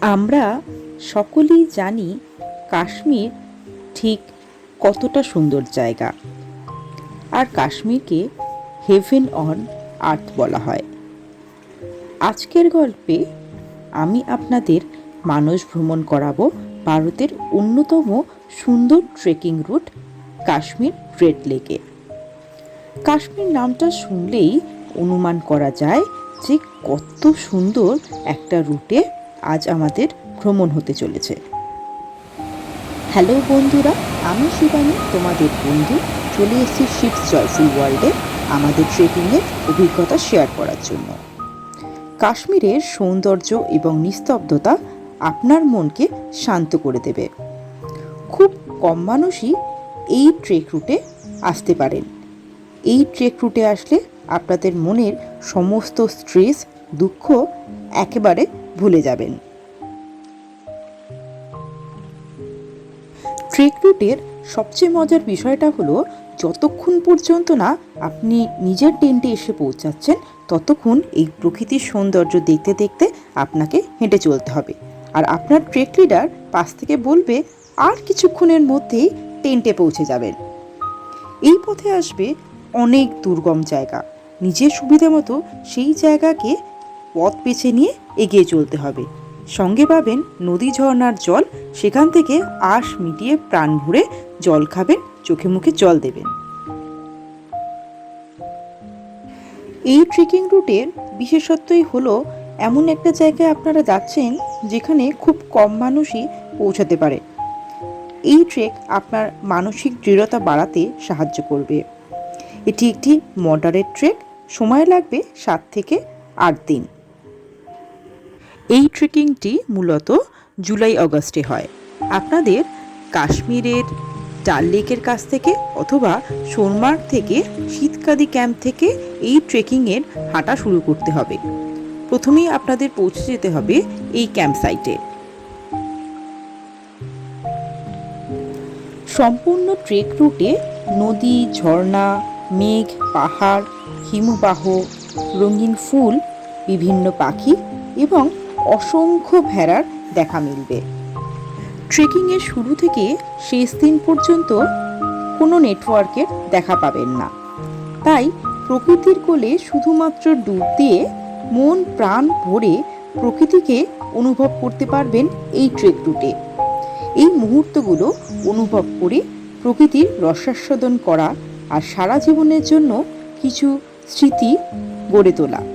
আমরা সকলেই জানি কাশ্মীর ঠিক কতটা সুন্দর জায়গা। আর কাশ্মীরকে হেভেন অন আর্থ বলা হয়। আজকের গল্পে আমি আপনাদের মানস ভ্রমণ করাবো ভারতের অন্যতম সুন্দর ট্রেকিং রুট কাশ্মীর রেড লেকে। কাশ্মীর নামটা শুনলেই অনুমান করা যায় যে কত সুন্দর একটা রুটে আজ আমাদের ভ্রমণ হতে চলেছে। হ্যালো বন্ধুরা, আমি শিবানী, তোমাদের বন্ধু। চলে এসেছি শিপস জয়ফুল ওয়ার্ল্ডে আমাদের ট্রেকিংয়ের অভিজ্ঞতা শেয়ার করার জন্য। কাশ্মীরের সৌন্দর্য এবং নিস্তব্ধতা আপনার মনকে শান্ত করে দেবে। খুব কম মানুষই এই ট্রেক রুটে আসতে পারেন। এই ট্রেক রুটে আসলে আপনাদের মনের সমস্ত স্ট্রেস, দুঃখ একেবারে ভুলে যাবেন। ট্রেক রুটের সবচেয়ে মজার বিষয়টা হলো, যতক্ষণ পর্যন্ত না আপনি নিজের টেন্টে এসে পৌঁছাচ্ছেন, ততক্ষণ এই প্রকৃতির সৌন্দর্য দেখতে দেখতে আপনাকে হেঁটে চলতে হবে। আর আপনার ট্রেক লিডার পাশ থেকে বলবে, আর কিছুক্ষণের মধ্যেই টেন্টে পৌঁছে যাবেন। এই পথে আসবে অনেক দুর্গম জায়গা। নিজের সুবিধা মতো সেই জায়গাকে পথ বেছে নিয়ে এগিয়ে চলতে হবে। সঙ্গে পাবেন নদী ঝর্ণার জল, সেখান থেকে আশ মিটিয়ে প্রাণ ভরে জল খাবেন, চোখে মুখে জল দেবেন। এই ট্রেকিং রুটের বিশেষত্বই হলো, এমন একটা জায়গায় আপনারা যাচ্ছেন যেখানে খুব কম মানুষই পৌঁছাতে পারে। এই ট্রেক আপনার মানসিক দৃঢ়তা বাড়াতে সাহায্য করবে। এটি একটি মডারেট ট্রেক সময় লাগবে সাত থেকে আট দিন। এই ট্রেকিংটি মূলত জুলাই, অগস্টে হয়। আপনাদের কাশ্মীরের, ডাল লেকের কাছ থেকে অথবা সোনমার্গ থেকে শীতকাদি ক্যাম্প থেকে এই ট্রেকিংয়ের হাঁটা শুরু করতে হবে। প্রথমেই আপনাদের পৌঁছে যেতে হবে এই ক্যাম্প সাইটে। সম্পূর্ণ ট্রেক রুটে নদী, ঝর্ণা, মেঘ, পাহাড়, হিমবাহ, রঙিন ফুল, বিভিন্ন পাখি এবং অসংখ্য ভেড়ার দেখা মিলবে। ট্রেকিংয়ের শুরু থেকে শেষ দিন পর্যন্ত কোনো নেটওয়ার্কের দেখা পাবেন না। তাই প্রকৃতির কোলে শুধুমাত্র ডুব দিয়ে মন প্রাণ ভরে প্রকৃতিকে অনুভব করতে পারবেন এই ট্রেক রুটে। এই মুহূর্তগুলো অনুভব করে প্রকৃতির রসাস্বাদন করা আর সারা জীবনের জন্য কিছু স্মৃতি গড়ে তোলা।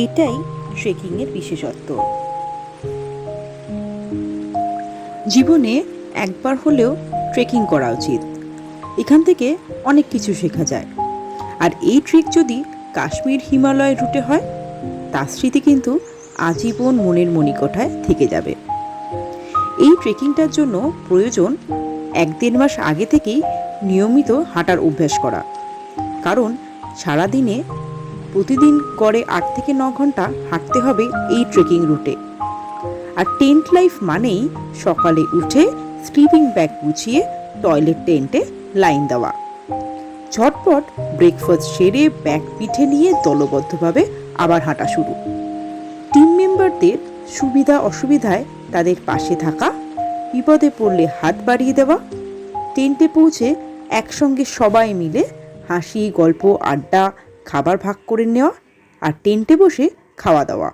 এটাই ট্রেকিংয়ের বিশেষত্ব। জীবনে একবার হলেও ট্রেকিং করা উচিত। এখান থেকে অনেক কিছু শেখা যায়। আর এই ট্রেক যদি কাশ্মীর হিমালয় রুটে হয়, তার স্মৃতি কিন্তু আজীবন মনের মণিকোঠায় থেকে যাবে। এই ট্রেকিংটার জন্য প্রয়োজন এক দেড় মাস আগে থেকেই নিয়মিত হাঁটার অভ্যাস করা। কারণ সারাদিনে প্রতিদিন গড়ে আট থেকে ন ঘণ্টা হাঁটতে হবে এই ট্রেকিং রুটে আর টেন্ট লাইফ মানেই সকালে উঠে স্লিপিং ব্যাগ গুছিয়ে টয়লেট টেন্টে লাইন দেওয়া। ঝটপট ব্রেকফাস্ট সেরে ব্যাগ পিঠে নিয়ে দলবদ্ধভাবে আবার হাঁটা শুরু। টিম মেম্বারদের সুবিধা অসুবিধায় তাদের পাশে থাকা, বিপদে পড়লে হাত বাড়িয়ে দেওয়া টেন্টে পৌঁছে একসঙ্গে সবাই মিলে হাসি, গল্প, আড্ডা খাবার ভাগ করে নেওয়া আর টেন্টে বসে খাওয়া দাওয়া।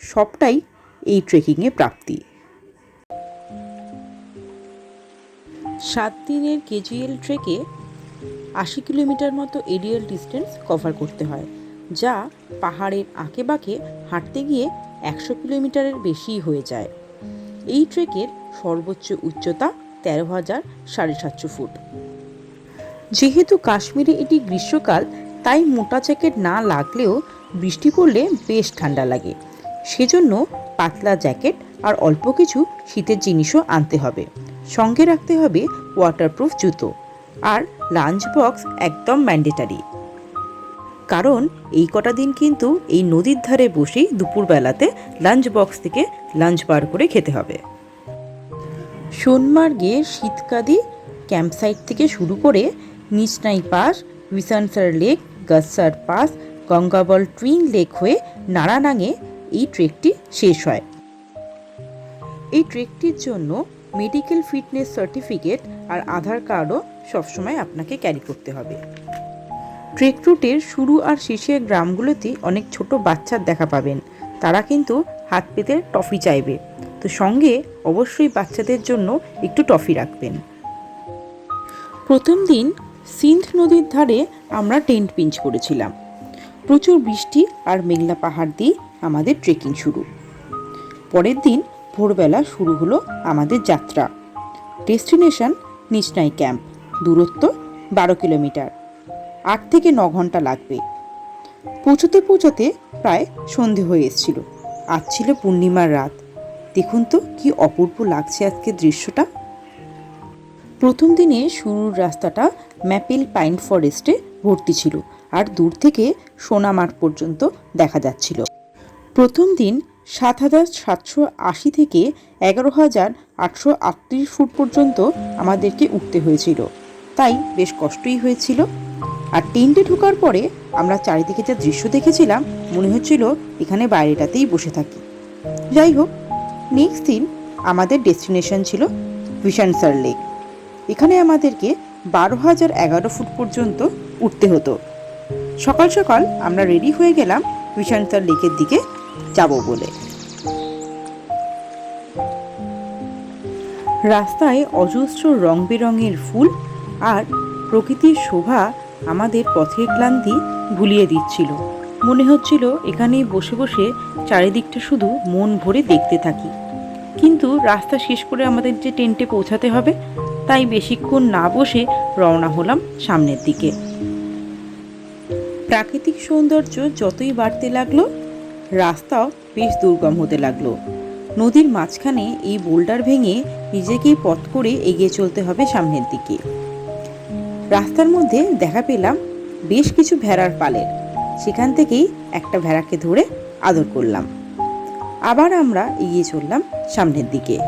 সবটাই এই ট্রেকিংয়ে প্রাপ্তি। সাত দিনের কেজিএল ট্রেকে আশি কিলোমিটার মতো এরিয়াল ডিস্টেন্স কভার করতে হয় যা পাহাড়ের আঁকে বাঁকে হাঁটতে গিয়ে একশো কিলোমিটারের বেশিই হয়ে যায়। এই ট্রেকের সর্বোচ্চ উচ্চতা তেরো হাজার সাড়ে সাতশো ফুট। যেহেতু কাশ্মীরে এটি গ্রীষ্মকাল তাই মোটা জ্যাকেট না লাগলেও বৃষ্টি পড়লে বেশ ঠান্ডা লাগে। সেজন্য পাতলা জ্যাকেট আর অল্প কিছু শীতের জিনিসও আনতে হবে। সঙ্গে রাখতে হবে ওয়াটারপ্রুফ জুতো আর লাঞ্চ বক্স একদম ম্যান্ডেটারি কারণ এই কটা দিন কিন্তু এই নদীর ধারে বসেই দুপুরবেলাতে লাঞ্চ বক্স থেকে লাঞ্চ বার করে খেতে হবে। সোনমার্গে শীতকাদি ক্যাম্পসাইট থেকে শুরু করে Nichnai pass Vishansar lake Gadsar pass Gangabal twin lake হয়ে নারানাঙে এই ট্রেকটি শেষ হয়। এই ট্রেকটির জন্য মেডিকেল ফিটনেস সার্টিফিকেট আর আধার কার্ডও সবসময় আপনাকে ক্যারি করতে হবে। ট্রেক রুটের শুরু আর শেষের গ্রামগুলোতে অনেক ছোট বাচ্চার দেখা পাবেন। তারা কিন্তু হাত পেতে টফি চাইবে। তো সঙ্গে অবশ্যই বাচ্চাদের জন্য একটু টফি রাখবেন। প্রথম দিন সিন্ধ নদীর ধারে আমরা টেন্ট পিঞ্চ করেছিলাম। প্রচুর বৃষ্টি আর মেঘলা পাহাড় দিয়ে আমাদের ট্রেকিং শুরু। পরের দিন ভোরবেলা শুরু হলো আমাদের যাত্রা। ডেস্টিনেশন নিচনাই ক্যাম্প দূরত্ব বারো কিলোমিটার। আট থেকে ন ঘণ্টা লাগবে। পৌঁছতে পৌঁছতে প্রায় সন্ধে হয়ে এসেছিল। আজ ছিল পূর্ণিমার রাত। দেখুন তো কি অপূর্ব লাগছে আজকে দৃশ্যটা। প্রথম দিনে শুরুর রাস্তাটা ম্যাপেল পাইন ফরেস্টে ভর্তি ছিল আর দূর থেকে সোনামার্গ পর্যন্ত দেখা যাচ্ছিল। প্রথম দিন সাত হাজার সাতশো আশি থেকে এগারো হাজার আটশো আটত্রিশ ফুট পর্যন্ত আমাদেরকে উঠতে হয়েছিল। তাই বেশ কষ্টই হয়েছিল। আর টেন্টে ঢোকার পরে আমরা চারিদিকে যা দৃশ্য দেখেছিলাম, মনে হচ্ছিল এখানে বাইরেটাতেই বসে থাকি। যাই হোক, নেক্সট দিন আমাদের ডেস্টিনেশন ছিল ভিশানসার লেক। এখানে আমাদেরকে বারো হাজার এগারো ফুট পর্যন্ত উঠতে হতো। সকাল সকাল আমরা রেডি হয়ে গেলাম ভিশানসার লেকের দিকে যাব বলে। রাস্তায় অজস্র রং বেরঙের ফুল আর প্রকৃতির শোভা আমাদের পথের ক্লান্তি ভুলিয়ে দিচ্ছিল। মনে হচ্ছিল এখানেই বসে বসে চারিদিকটা শুধু মন ভরে দেখতে থাকি। কিন্তু রাস্তা শেষ করে আমাদের যে টেন্টে পৌঁছাতে হবে তাই বেশিক্ষণ না বসে রওনা হলাম সামনের দিকে। প্রাকৃতিক সৌন্দর্য যতই বাড়তে লাগল, রাস্তাও বেশ দুর্গম হতে লাগল। নদীর মাঝখানে এই বোল্ডার ভেঙে নিজেকেই পথ করে এগিয়ে চলতে হবে সামনের দিকে। রাস্তার মধ্যে দেখা পেলাম বেশ কিছু ভেড়ার পালের। সেখান থেকেই একটা ভেড়াকে ধরে আদর করলাম। আবার আমরা এগিয়ে চললাম সামনের দিকে।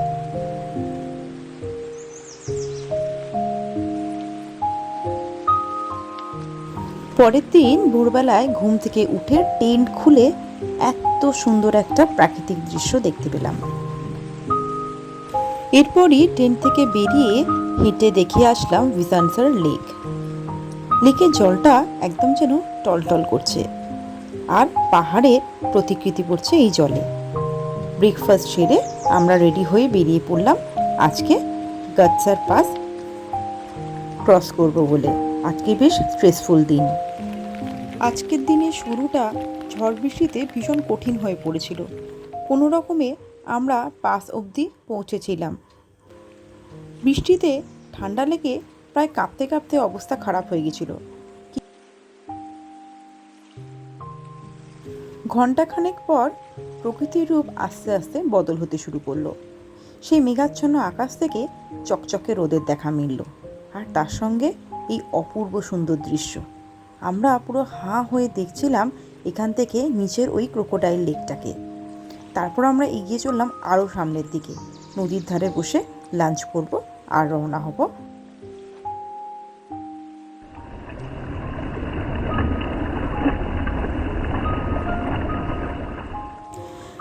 পরের দিন ভোরবেলায় ঘুম থেকে উঠে টেন্ট খুলে এত সুন্দর একটা প্রাকৃতিক দৃশ্য দেখতে পেলাম। এরপরই টেন্ট থেকে বেরিয়ে হেঁটে দেখে আসলাম ভিসানসার লেক। লেকের জলটা একদম যেন টলটল করছে আর পাহাড়ে প্রতিকৃতি পড়ছে এই জলে। ব্রেকফাস্ট সেরে আমরা রেডি হয়ে বেরিয়ে পড়লাম আজকে গাচ্ছার পাস ক্রস করব বলে। আজকে বেশ স্ট্রেসফুল দিন। আজকের দিনে শুরুটা ঝড় বৃষ্টিতে ভীষণ কঠিন হয়ে পড়েছিল। কোনো রকমে আমরা পাস অবধি পৌঁছেছিলাম। বৃষ্টিতে ঠান্ডা লেগে প্রায় কাঁপতে কাঁপতে অবস্থা খারাপ হয়ে গেছিল। ঘন্টাখানেক পর প্রকৃতির রূপ আস্তে আস্তে বদল হতে শুরু করল। সেই মেঘাচ্ছন্ন আকাশ থেকে চকচকে রোদের দেখা মিলল। আর তার সঙ্গে এই অপূর্ব সুন্দর দৃশ্য। আমরা পুরো হাঁ হয়ে দেখছিলাম এখান থেকে নিচের ওই ক্রোকোডাইল লেকটাকে তারপর আমরা এগিয়ে চললাম আরও সামনের দিকে। নদীর ধারে বসে লাঞ্চ করব আর রওনা হব।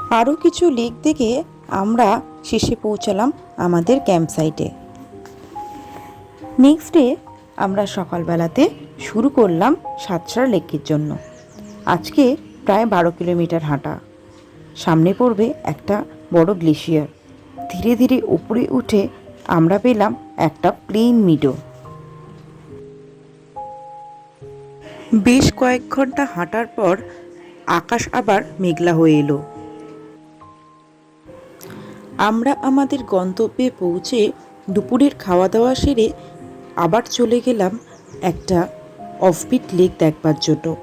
আরও কিছু লেক দেখে আমরা শেষে পৌঁছালাম আমাদের ক্যাম্প সাইটে নেক্সট ডে আমরা সকালবেলাতে শুরু করলাম সাতসার লেকের জন্য। আজকে প্রায় বারো কিলোমিটার হাঁটা। সামনে পড়বে একটা বড় গ্লেশিয়ার। ধীরে ধীরে উপরে উঠে আমরা পেলাম একটা প্লেন মিডো। বেশ কয়েক ঘণ্টা হাঁটার পর আকাশ আবার মেঘলা হয়ে এলো। আমরা আমাদের গন্তব্যে পৌঁছে দুপুরের খাওয়া দাওয়া সেরে আবার চলে গেলাম একটা অফবিট লেক দেখবার জন্য।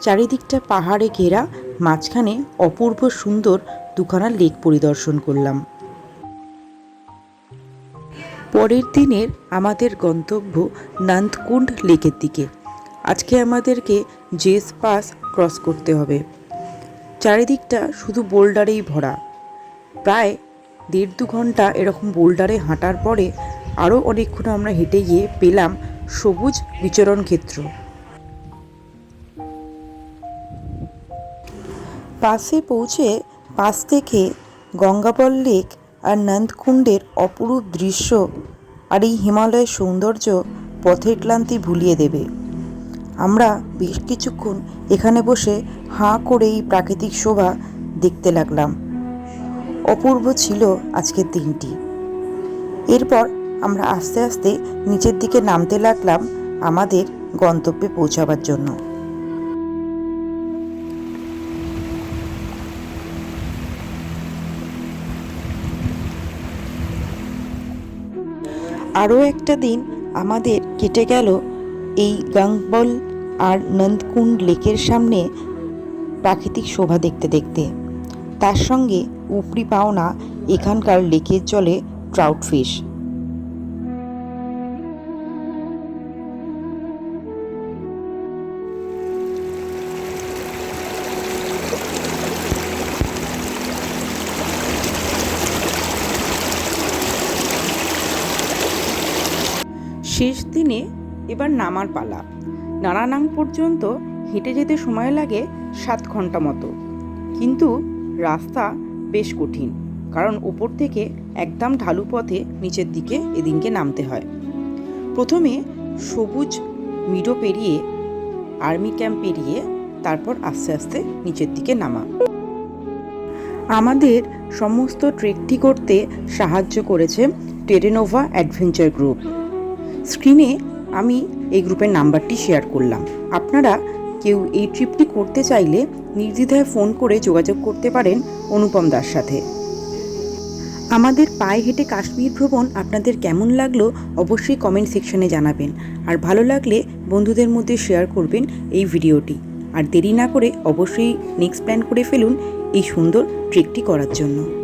চারিদিকটা পাহাড়ে ঘেরা, মাঝখানে অপূর্ব সুন্দর দুখানা লেক পরিদর্শন করলাম। পরের দিনের আমাদের গন্তব্য নান্দকুণ্ড লেকের দিকে। আজকে আমাদেরকে জেস পাস ক্রস করতে হবে। চারিদিকটা শুধু বোল্ডারেই ভরা। প্রায় দেড় দু ঘণ্টা এরকম বোল্ডারে হাঁটার পরে আরও অনেকক্ষণ আমরা হেঁটে গিয়ে পেলাম সবুজ বিচরণ ক্ষেত্র। পাশে পৌঁছে পাশ থেকে গঙ্গাবল লেক আর নন্দকুণ্ডের অপরূপ দৃশ্য আর এই হিমালয়ের সৌন্দর্য পথের ক্লান্তি ভুলিয়ে দেবে। আমরা বেশ কিছুক্ষণ এখানে বসে হাঁ করে এই প্রাকৃতিক শোভা দেখতে লাগলাম। অপূর্ব ছিল আজকের দিনটি। এরপর আমরা আস্তে আস্তে নিচের দিকে নামতে লাগলাম আমাদের গন্তব্যে পৌঁছাবার জন্য। আরও একটা দিন আমাদের কেটে গেল এই গাংবল আর নন্দকুণ্ড লেকের সামনে প্রাকৃতিক শোভা দেখতে দেখতে। তার সঙ্গে উপরি পাওনা এখানকার লেকের জলে ট্রাউট ফিশ শেষ দিনে এবার নামার পালা। নারানাং পর্যন্ত হেঁটে যেতে সময় লাগে সাত ঘণ্টা মতো। কিন্তু রাস্তা বেশ কঠিন, কারণ ওপর থেকে একদম ঢালু পথে নিচের দিকে এদিনকে নামতে হয়। প্রথমে সবুজ মিডো পেরিয়ে, আর্মি ক্যাম্প পেরিয়ে, তারপর আস্তে আস্তে নিচের দিকে নামা। আমাদের সমস্ত ট্রেকটি করতে সাহায্য করেছে টেরেনোভা অ্যাডভেঞ্চার গ্রুপ। স্ক্রিনে আমি এই গ্রুপের নাম্বারটি শেয়ার করলাম। আপনারা কেউ এই ট্রিপটি করতে চাইলে নির্দ্বিধায় ফোন করে যোগাযোগ করতে পারেন অনুপম দার সাথে। আমাদের পায়ে হেঁটে কাশ্মীর ভ্রমণ আপনাদের কেমন লাগল অবশ্যই কমেন্ট সেকশনে জানাবেন। আর ভালো লাগলে বন্ধুদের মধ্যে শেয়ার করবেন এই ভিডিওটি। আর দেরি না করে অবশ্যই নেক্সট প্ল্যান করে ফেলুন এই সুন্দর ট্রেকটি করার জন্য।